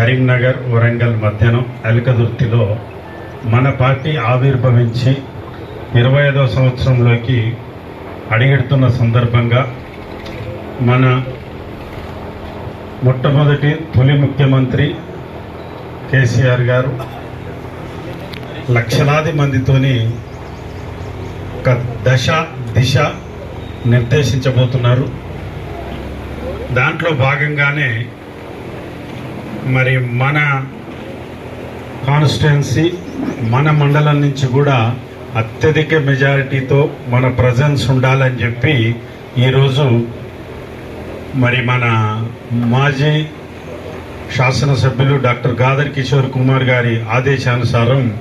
కరీంనగర్ వరంగల్ మధ్యనం అలికదుర్తిలో మన పార్టీ ఆవిర్భవించి ఇరవై ఐదవ సంవత్సరంలోకి అడిగెడుతున్న సందర్భంగా మన మొట్టమొదటి తొలి ముఖ్యమంత్రి కేసీఆర్ గారు లక్షలాది మందితోని ఒక దశ దిశ నిర్దేశించబోతున్నారు. దాంట్లో భాగంగానే మరి మన కాన్స్టిట్యున్సీ మన మండలం నుంచి కూడా అత్యధిక మెజారిటీతో మన ప్రజెన్స్ ఉండాలని చెప్పి ఈరోజు మరి మన మాజీ శాసనసభ్యులు డాక్టర్ గాదర్ కిషోర్ కుమార్ గారి ఆదేశానుసారం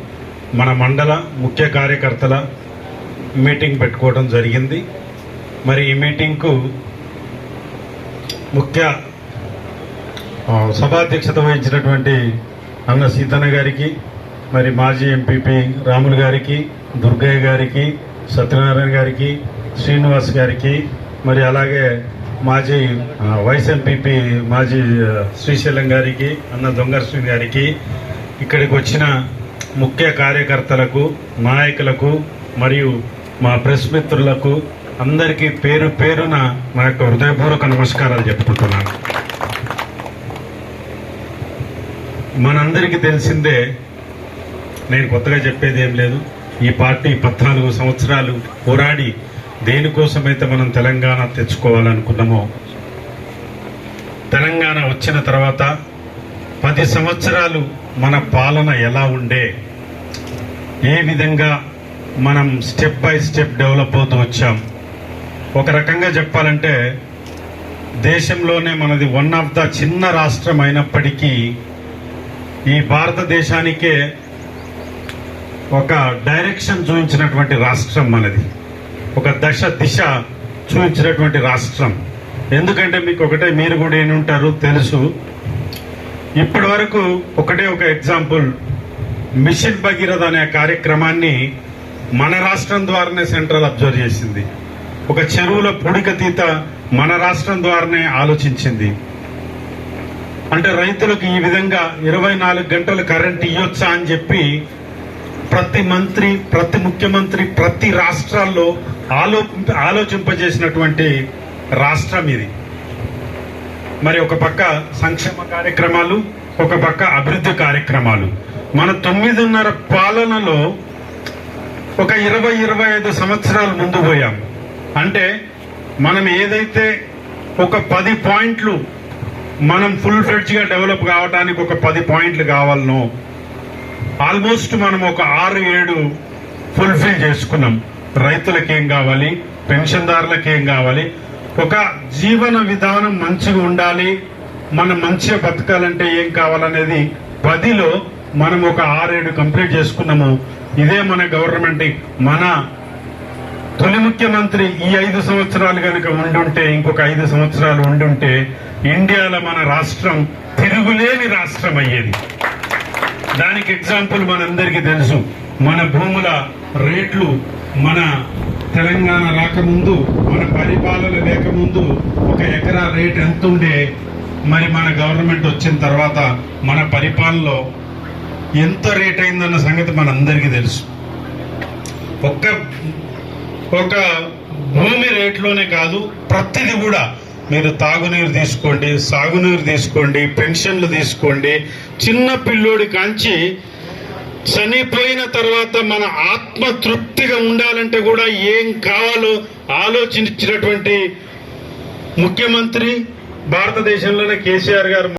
మన మండల ముఖ్య కార్యకర్తల మీటింగ్ పెట్టుకోవడం జరిగింది. మరి ఈ మీటింగ్కు ముఖ్య సభాధ్యక్షత వహించినటువంటి అన్న సీతన్న గారికి మరి మాజీ ఎంపీపీ రాములు గారికి దుర్గయ్య గారికి సత్యనారాయణ గారికి శ్రీనివాస్ గారికి మరి అలాగే మాజీ వైస్ ఎంపీపీ మాజీ శ్రీశైలం గారికి అన్న దొంగశ్రీ గారికి ఇక్కడికి వచ్చిన ముఖ్య కార్యకర్తలకు నాయకులకు మరియు మా ప్రెస్ మిత్రులకు అందరికీ పేరు పేరున నా యొక్క హృదయపూర్వక నమస్కారాలు చెప్పుకుంటున్నాను. మనందరికీ తెలిసిందే నేను కొత్తగా చెప్పేది ఏం లేదు. ఈ పార్టీ పద్నాలుగు సంవత్సరాలు పోరాడి దేనికోసమైతే మనం తెలంగాణ తెచ్చుకోవాలనుకున్నామో తెలంగాణ వచ్చిన తర్వాత పది సంవత్సరాలు మన పాలన ఎలా ఉండే ఏ విధంగా మనం స్టెప్ బై స్టెప్ డెవలప్ అవుతూ వచ్చాం. ఒక రకంగా చెప్పాలంటే దేశంలోనే మనది వన్ ఆఫ్ ద చిన్న రాష్ట్రం అయినప్పటికీ ఈ భారతదేశానికే ఒక డైరెక్షన్ చూపించినటువంటి రాష్ట్రం మనది. ఒక దశ దిశ చూపించినటువంటి రాష్ట్రం. ఎందుకంటే మీకు ఒకటే మీరు కూడా ఏనుంటారు తెలుసు. ఇప్పటి వరకు ఒకటే ఒక ఎగ్జాంపుల్. మిషన్ భగీరథ అనే కార్యక్రమాన్ని మన రాష్ట్రం ద్వారానే సెంట్రల్ అబ్జర్వ్ చేసింది. ఒక చెరువుల పుడికతీత మన రాష్ట్రం ద్వారానే ఆలోచించింది. అంటే రైతులకు ఈ విధంగా ఇరవై నాలుగు గంటలు కరెంట్ ఇవ్వచ్చా అని చెప్పి ప్రతి మంత్రి ప్రతి ముఖ్యమంత్రి ప్రతి రాష్ట్రాల్లో ఆలో ఆలోచింపజేసినటువంటి రాష్ట్రం ఇది. మరి ఒక పక్క సంక్షేమ కార్యక్రమాలు ఒక పక్క అభివృద్ధి కార్యక్రమాలు. మన తొమ్మిదిన్నర పాలనలో ఒక ఇరవై ఇరవై ఐదు సంవత్సరాలు ముందు పోయాం. అంటే మనం ఏదైతే ఒక పది పాయింట్లు మనం ఫుల్ ఫ్లెడ్జ్గా డెవలప్ కావడానికి ఒక పది పాయింట్లు కావాలను. ఆల్మోస్ట్ మనం ఒక ఆరు ఏడు ఫుల్ఫిల్ చేసుకున్నాం. రైతులకు ఏం కావాలి? పెన్షన్దారులకు ఏం కావాలి? ఒక జీవన విధానం మంచిగా ఉండాలి. మనం మంచిగా బతకాలంటే ఏం కావాలనేది పదిలో మనం ఒక ఆరేడు కంప్లీట్ చేసుకున్నాము. ఇదే మన గవర్నమెంట్ మన తొలి ముఖ్యమంత్రి ఈ ఐదు సంవత్సరాలు కనుక ఉండుంటే ఇంకొక ఐదు సంవత్సరాలు ఉండుంటే ఇండియాలో మన రాష్ట్రం తిరుగులేని రాష్ట్రం అయ్యేది. దానికి ఎగ్జాంపుల్ మనందరికీ తెలుసు. మన భూముల రేట్లు మన తెలంగాణ రాకముందు మన పరిపాలన లేకముందు ఒక ఎకరా రేట్ ఎంత ఉండే మరి మన గవర్నమెంట్ వచ్చిన తర్వాత మన పరిపాలనలో ఎంత రేట్ అయిందన్న సంగతి మనందరికీ తెలుసు. ఒక్క ఒక భూమి రేట్లోనే కాదు ప్రతిది కూడా మీరు తాగునీరు తీసుకోండి సాగునీరు తీసుకోండి పెన్షన్లు తీసుకోండి. చిన్న పిల్లోడి కాంచి చనిపోయిన తర్వాత మన ఆత్మ తృప్తిగా ఉండాలంటే కూడా ఏం కావాలో ఆలోచించినటువంటి ముఖ్యమంత్రి భారతదేశంలోనే కేసీఆర్ గారు